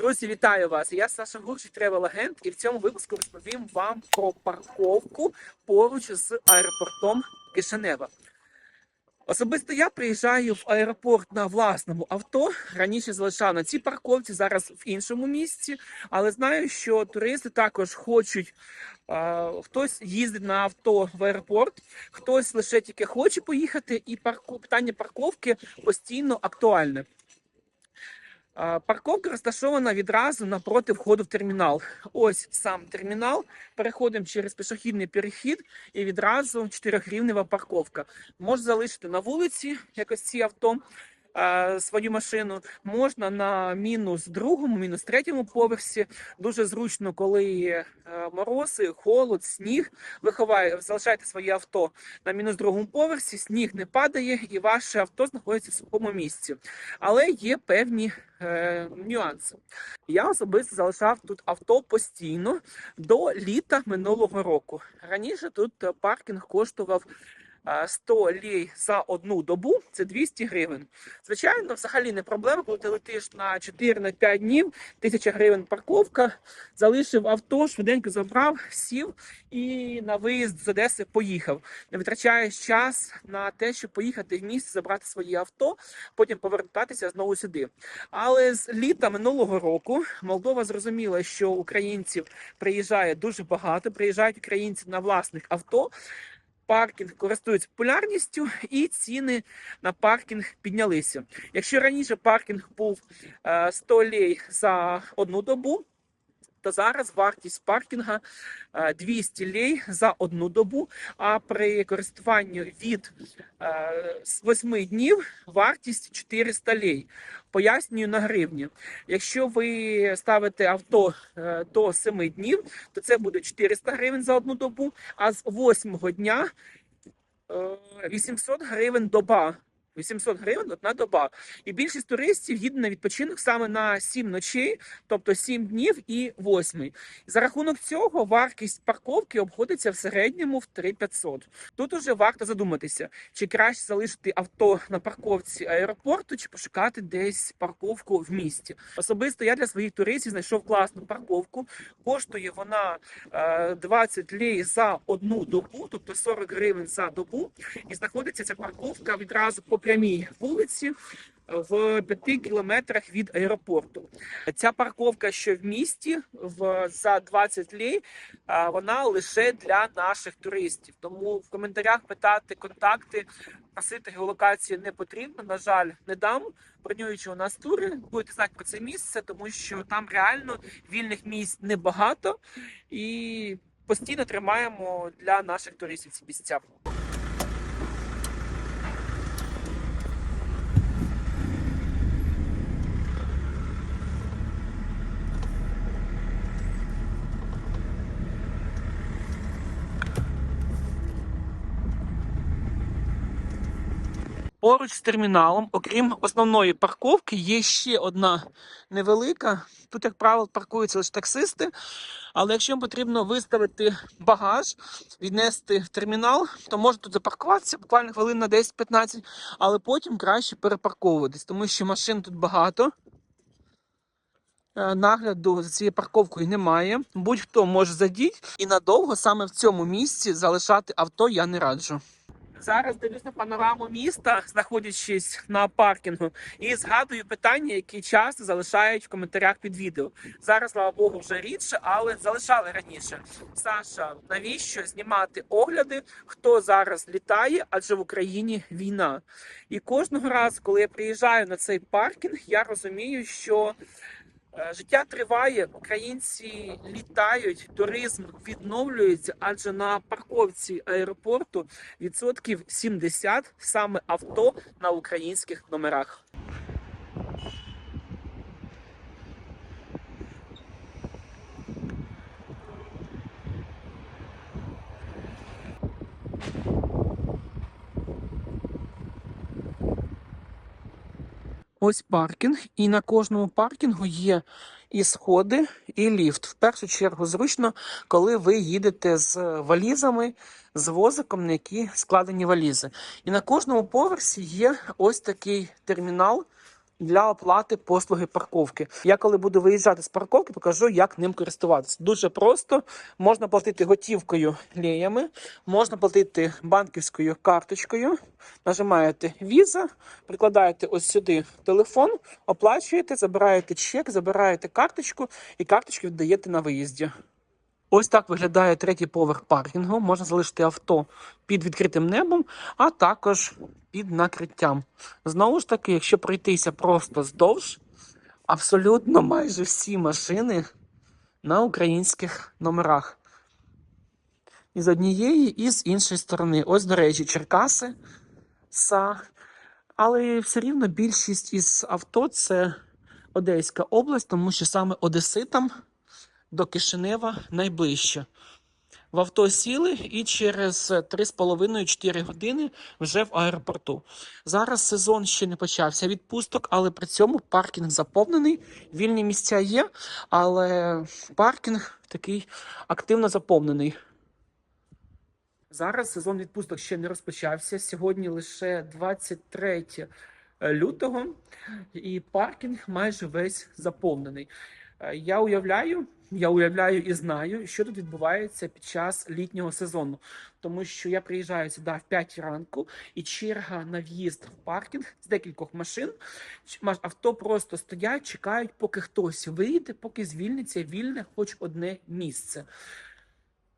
Друзі, вітаю вас! Я Саша Гурчик, тревел агент, і в цьому випуску розповім вам про парковку поруч з аеропортом Кишинева. Особисто я приїжджаю в аеропорт на власному авто. Раніше залишав на цій парковці, зараз в іншому місці. Але знаю, що туристи також хочуть. е, хтось їздить на авто в аеропорт, хтось лише тільки хоче поїхати, і парку, питання парковки постійно актуальне. Парковка розташована відразу напроти входу в термінал. Ось сам термінал. Переходимо через пішохідний перехід і відразу чотирьохрівнева парковка. Можна залишити на вулиці, якось ці авто. Свою машину можна на мінус другому, мінус третьому поверсі. Дуже зручно, коли е, морози, холод, сніг. Ви ховаєте, залишаєте своє авто на мінус другому поверсі, сніг не падає, і ваше авто знаходиться в сухому місці. Але є певні е, нюанси. Я особисто залишав тут авто постійно до літа минулого року. Раніше тут е, паркінг коштував. Е, 100 лей за одну добу це 200 гривень. Звичайно, взагалі не проблема, коли ти летиш на 4 на 5 днів, 1000 гривень парковка, залишив авто, швиденько забрав, сів і на виїзд з Одеси поїхав. Не витрачаєш час на те, щоб поїхати в місто, забрати своє авто, потім повертатися знову сюди. Але з літа минулого року Молдова зрозуміла, що українців приїжджає дуже багато. Приїжджають українці на власних авто. Паркінг користується популярністю, і ціни на паркінг піднялися. Якщо раніше паркінг був е, 100 лей за одну добу, то зараз вартість паркінга е, 200 лей за одну добу. А при користуванні від е, 8 днів вартість 400 лей. Пояснюю на гривні. Якщо ви ставите авто е, до 7 днів, то це буде 400 гривень за одну добу, а з 8 дня е, 800 гривень доба. 800 гривень одна доба. І більшість туристів їде на відпочинок саме на 7 ночей, тобто 7 днів і 8. За рахунок цього вартість парковки обходиться в середньому в 3500. Тут уже варто задуматися, чи краще залишити авто на парковці аеропорту, чи пошукати десь парковку в місті. Особисто я для своїх туристів знайшов класну парковку. Коштує вона е, 20 лей за одну добу, тобто 40 гривень за добу. І знаходиться ця парковка відразу по прямій вулиці. В 5 кілометрах від аеропорту. Ця парковка, що в місті, в за 20 лей, вона лише для наших туристів. Тому в коментарях питати контакти, просити геолокації не потрібно. На жаль, не дам. Бронюючи у нас тури, будете знати про це місце, тому що там реально вільних місць небагато і постійно тримаємо для наших туристів ці місця. Поруч з терміналом, окрім основної парковки, є ще одна невелика. Тут, як правило, паркуються лише таксисти. Але якщо вам потрібно виставити багаж, віднести в термінал, то можна тут запаркуватися буквально хвилин на 10-15, але потім краще перепарковуватись, тому що машин тут багато. Е, Нагляду за цією парковкою немає. Будь-хто може задіти і надовго саме в цьому місці залишати авто я не раджу. Зараз дивлюсь на панораму міста, знаходячись на паркінгу, і згадую питання, які часто залишають в коментарях під відео. Зараз, слава Богу, вже рідше, але залишали раніше. Саша, навіщо знімати огляди, хто зараз літає, адже в Україні війна. І кожного разу, коли я приїжджаю на цей паркінг, я розумію, що Життя триває, українці літають, туризм відновлюється, адже на парковці аеропорту відсотків 70 саме авто на українських номерах. Ось паркінг, і на кожному паркінгу є і сходи, і ліфт. В першу чергу зручно, коли ви їдете з валізами, з возиком, на які складені валізи. І на кожному поверсі є ось такий термінал для оплати послуги парковки. Я коли буду виїжджати з парковки, покажу, як ним користуватися. Дуже просто можна платити готівкою леями, можна платити банківською карточкою. Нажимаєте віза, прикладаєте ось сюди телефон, оплачуєте, забираєте чек, забираєте карточку і карточку віддаєте на виїзді. Ось так виглядає третій поверх паркінгу. Можна залишити авто під відкритим небом, а також під накриттям. Знову ж таки, якщо пройтися просто здовж, абсолютно майже всі машини на українських номерах. І з однієї, і з іншої сторони. Ось, до речі, Черкаси, СА. Але все рівно більшість із авто це Одеська область, тому що саме Одеситам до Кишинева найближче. В авто сіли і через 3,5-4 години вже в аеропорту. Зараз сезон ще не почався відпусток, але при цьому паркінг заповнений. Вільні місця є, але паркінг такий активно заповнений. Зараз сезон відпусток ще не розпочався. Сьогодні лише 23 лютого, і паркінг майже весь заповнений. Е, Я уявляю, я уявляю і знаю, що тут відбувається під час літнього сезону, тому що я приїжджаю сюди в 5 ранку, і черга на в'їзд в паркінг з декількох машин. Авто просто стоять, чекають, поки хтось вийде, поки звільниться вільне хоч одне місце.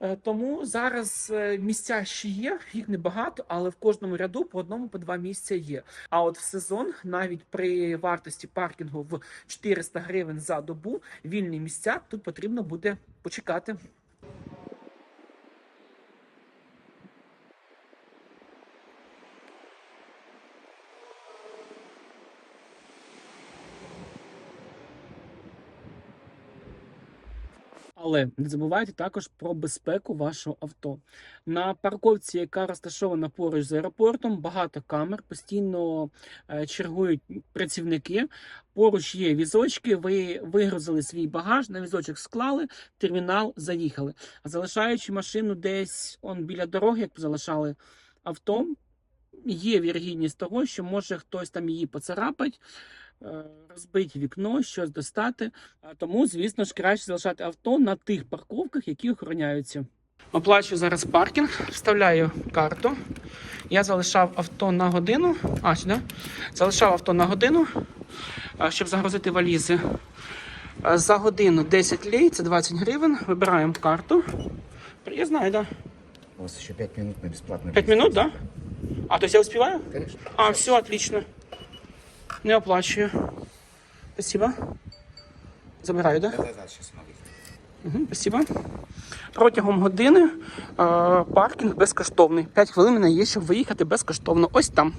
Е, Тому зараз е, місця ще є, їх небагато, але в кожному ряду по одному, по два місця є. А от в сезон, навіть при вартості паркінгу в 400 гривень за добу, вільні місця тут потрібно буде почекати. Але не забувайте також про безпеку вашого авто. На парковці, яка розташована поруч з аеропортом, багато камер, постійно е, чергують працівники. Поруч є візочки. Ви вигрузили свій багаж, на візочок склали, термінал заїхали. А залишаючи машину десь он біля дороги, як залишали авто, є вірогідність того, що може хтось там її поцарапать. Е, Розбить вікно, щось достати. Тому, звісно ж, краще залишати авто на тих парковках, які охороняються. Оплачую зараз паркінг, вставляю карту. Я залишав авто на годину. А, сюди. Залишав авто на годину, щоб загрузити валізи. За годину 10 лей, це 20 гривень. Вибираємо карту. Я знаю, так. Да. У вас еще 5 минут на бесплатную 5 минут, так? Да? А, то есть я успеваю? Конечно. А, все, отлично. Не оплачую. Спасибо. Забираю, так? Смотрите. Угу, спасибо. Протягом години е, паркінг безкоштовний. 5 хвилин мене є, щоб виїхати безкоштовно. Ось там.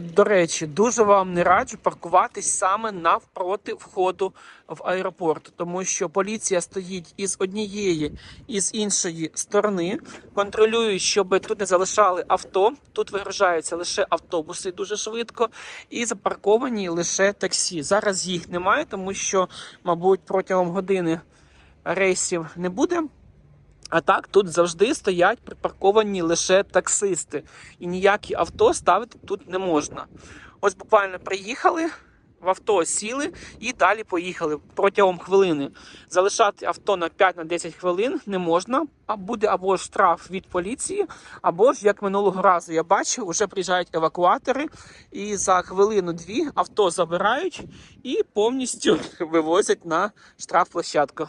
До речі, дуже вам не раджу паркуватись саме навпроти входу в аеропорт, тому що поліція стоїть із однієї і з іншої сторони, контролює, щоб тут не залишали авто. Тут вигружаються лише автобуси дуже швидко, і запарковані лише таксі. Зараз їх немає, тому що, мабуть, протягом години рейсів не буде. А так тут завжди стоять припарковані лише таксисти, і ніякі авто ставити тут не можна. Ось буквально приїхали, в авто сіли і далі поїхали протягом хвилини. Залишати авто на 5-10 хвилин не можна, а буде або штраф від поліції, або ж як минулого разу я бачив, вже приїжджають евакуатори, і за хвилину-дві авто забирають і повністю вивозять на штрафплощадку.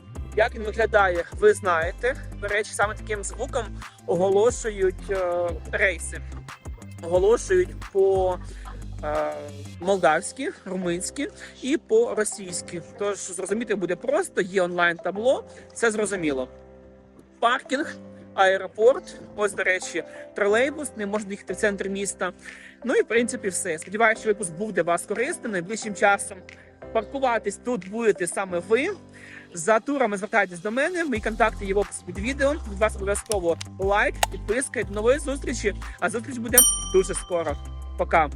Як він виглядає, ви знаєте. До речі, саме таким звуком оголошують е, рейси. Оголошують по е, молдавськи, румунськи і по російськи. Тож зрозуміти буде просто, є онлайн табло, все зрозуміло. Паркінг аеропорт. Ось, до речі, тролейбус, не можна їхати в центр міста. Ну і в принципі все. Сподіваюся, що випуск був для вас корисним. Найближчим часом паркуватись тут будете саме ви. За турами звертайтесь до мене. Мої контакти є в описі під відео. Від вас обов'язково лайк, підписка і до нової зустрічі. А зустріч буде дуже скоро. Пока.